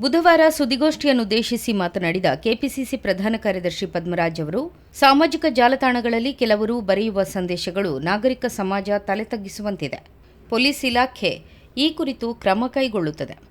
ಬುಧವಾರ ಸುದ್ದಿಗೋಷ್ಠಿಯನ್ನುದ್ದೇಶಿಸಿ ಮಾತನಾಡಿದ ಕೆಪಿಸಿಸಿ ಪ್ರಧಾನ ಕಾರ್ಯದರ್ಶಿ ಪದ್ಮರಾಜ್ ಅವರು, ಸಾಮಾಜಿಕ ಜಾಲತಾಣಗಳಲ್ಲಿ ಕೆಲವರು ಬರೆಯುವ ಸಂದೇಶಗಳು ನಾಗರಿಕ ಸಮಾಜ ತಲೆತಗ್ಗಿಸುವಂತಿದೆ. ಪೊಲೀಸ್ ಇಲಾಖೆ ಈ ಕುರಿತು ಕ್ರಮ ಕೈಗೊಳ್ಳುತ್ತದೆ.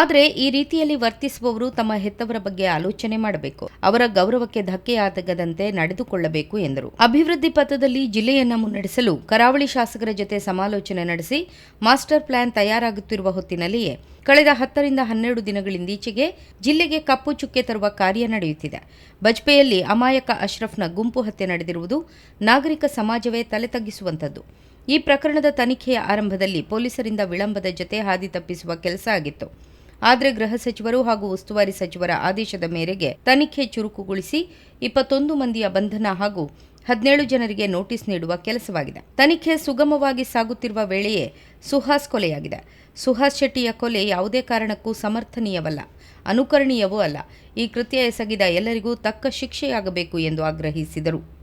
ಆದರೆ ಈ ರೀತಿಯಲ್ಲಿ ವರ್ತಿಸುವವರು ತಮ್ಮ ಹೆತ್ತವರ ಬಗ್ಗೆ ಆಲೋಚನೆ ಮಾಡಬೇಕು. ಅವರ ಗೌರವಕ್ಕೆ ಧಕ್ಕೆಯಾಗದಂತೆ ನಡೆದುಕೊಳ್ಳಬೇಕು ಎಂದರು. ಅಭಿವೃದ್ಧಿ ಪಥದಲ್ಲಿ ಜಿಲ್ಲೆಯನ್ನು ಮುನ್ನಡೆಸಲು ಕರಾವಳಿ ಶಾಸಕರ ಜೊತೆ ಸಮಾಲೋಚನೆ ನಡೆಸಿ ಮಾಸ್ಟರ್ ಪ್ಲಾನ್ ತಯಾರಾಗುತ್ತಿರುವ ಹೊತ್ತಿನಲ್ಲಿಯೇ ಕಳೆದ ಹತ್ತರಿಂದ ಹನ್ನೆರಡು ದಿನಗಳಿಂದೀಚೆಗೆ ಜಿಲ್ಲೆಗೆ ಕಪ್ಪು ಚುಕ್ಕೆ ತರುವ ಕಾರ್ಯ ನಡೆಯುತ್ತಿದೆ. ಬಜ್ಪೆಯಲ್ಲಿ ಅಮಾಯಕ ಅಶ್ರಫ್ನ ಗುಂಪು ಹತ್ಯೆ ನಡೆದಿರುವುದು ನಾಗರಿಕ ಸಮಾಜವೇ ತಲೆ ತಗ್ಗಿಸುವಂಥದ್ದು. ಈ ಪ್ರಕರಣದ ತನಿಖೆಯ ಆರಂಭದಲ್ಲಿ ಪೊಲೀಸರಿಂದ ವಿಳಂಬದ ಜೊತೆ ಹಾದಿ ತಪ್ಪಿಸುವ ಕೆಲಸ ಆಗಿತ್ತು. ಆದರೆ ಗೃಹ ಸಚಿವರು ಹಾಗೂ ಉಸ್ತುವಾರಿ ಸಚಿವರ ಆದೇಶದ ಮೇರೆಗೆ ತನಿಖೆ ಚುರುಕುಗೊಳಿಸಿ ಇಪ್ಪತ್ತೊಂದು ಮಂದಿಯ ಬಂಧನ ಹಾಗೂ ಹದಿನೇಳು ಜನರಿಗೆ ನೋಟಿಸ್ ನೀಡುವ ಕೆಲಸವಾಗಿದೆ. ತನಿಖೆ ಸುಗಮವಾಗಿ ಸಾಗುತ್ತಿರುವ ವೇಳೆಯೇ ಸುಹಾಸ್ ಕೊಲೆಯಾಗಿದೆ. ಸುಹಾಸ್ ಶೆಟ್ಟಿಯ ಕೊಲೆ ಯಾವುದೇ ಕಾರಣಕ್ಕೂ ಸಮರ್ಥನೀಯವಲ್ಲ. ಅನುಕರಣೀಯವೂ ಅಲ್ಲ. ಈ ಕೃತ್ಯ ಎಸಗಿದ ಎಲ್ಲರಿಗೂ ತಕ್ಕ ಶಿಕ್ಷೆಯಾಗಬೇಕು ಎಂದು ಆಗ್ರಹಿಸಿದರು.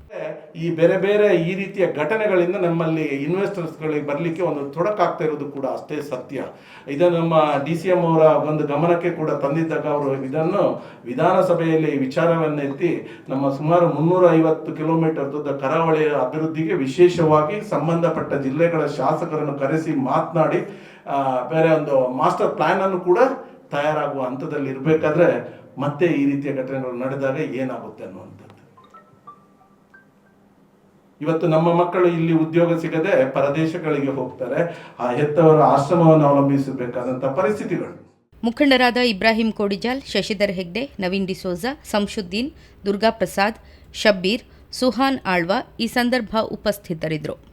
ಈ ಬೇರೆ ಬೇರೆ ಈ ರೀತಿಯ ಘಟನೆಗಳಿಂದ ನಮ್ಮಲ್ಲಿ ಇನ್ವೆಸ್ಟರ್ಸ್ಗಳಿಗೆ ಬರಲಿಕ್ಕೆ ಒಂದು ತೊಡಕಾಗ್ತಾ ಇರೋದು ಕೂಡ ಅಷ್ಟೇ ಸತ್ಯ. ಇದನ್ನು ನಮ್ಮ ಡಿ ಸಿ ಎಂ ಅವರ ಒಂದು ಗಮನಕ್ಕೆ ಕೂಡ ತಂದಿದ್ದಾಗ ಅವರು ಇದನ್ನು ವಿಧಾನಸಭೆಯಲ್ಲಿ ವಿಚಾರವನ್ನು ಎತ್ತಿ ನಮ್ಮ ಸುಮಾರು ಮುನ್ನೂರ ಐವತ್ತು ಕಿಲೋಮೀಟರ್ ದೊಡ್ಡ ಕರಾವಳಿಯ ಅಭಿವೃದ್ಧಿಗೆ ವಿಶೇಷವಾಗಿ ಸಂಬಂಧಪಟ್ಟ ಜಿಲ್ಲೆಗಳ ಶಾಸಕರನ್ನು ಕರೆಸಿ ಮಾತನಾಡಿ ಬೇರೆ ಒಂದು ಮಾಸ್ಟರ್ ಪ್ಲಾನ್ ಅನ್ನು ಕೂಡ ತಯಾರಾಗುವ ಹಂತದಲ್ಲಿ ಇರಬೇಕಾದ್ರೆ ಮತ್ತೆ ಈ ರೀತಿಯ ಘಟನೆಗಳು ನಡೆದಾಗ ಏನಾಗುತ್ತೆ ಅನ್ನುವಂಥದ್ದು. ಇವತ್ತು ನಮ್ಮ ಮಕ್ಕಳು ಇಲ್ಲಿ ಉದ್ಯೋಗ ಸಿಗದೆ ಪರದೇಶಗಳಿಗೆ ಹೋಗ್ತಾರೆ. ಆ ಹೆತ್ತವರ ಆಶ್ರಮವನ್ನು ಅವಲಂಬಿಸಬೇಕಾದಂತಹ ಪರಿಸ್ಥಿತಿಗಳು. ಮುಖಂಡರಾದ ಇಬ್ರಾಹಿಂ ಕೋಡಿಜಾಲ್, ಶಶಿಧರ್ ಹೆಗ್ಡೆ, ನವೀನ್ ಡಿಸೋಜಾ, ಸಂಶುದ್ದೀನ್ ದುರ್ಗಾ ಪ್ರಸಾದ್ ಶಬ್ಬೀರ್, ಸುಹಾನ್ ಆಳ್ವಾ ಈ ಸಂದರ್ಭ ಉಪಸ್ಥಿತರಿದ್ದರು.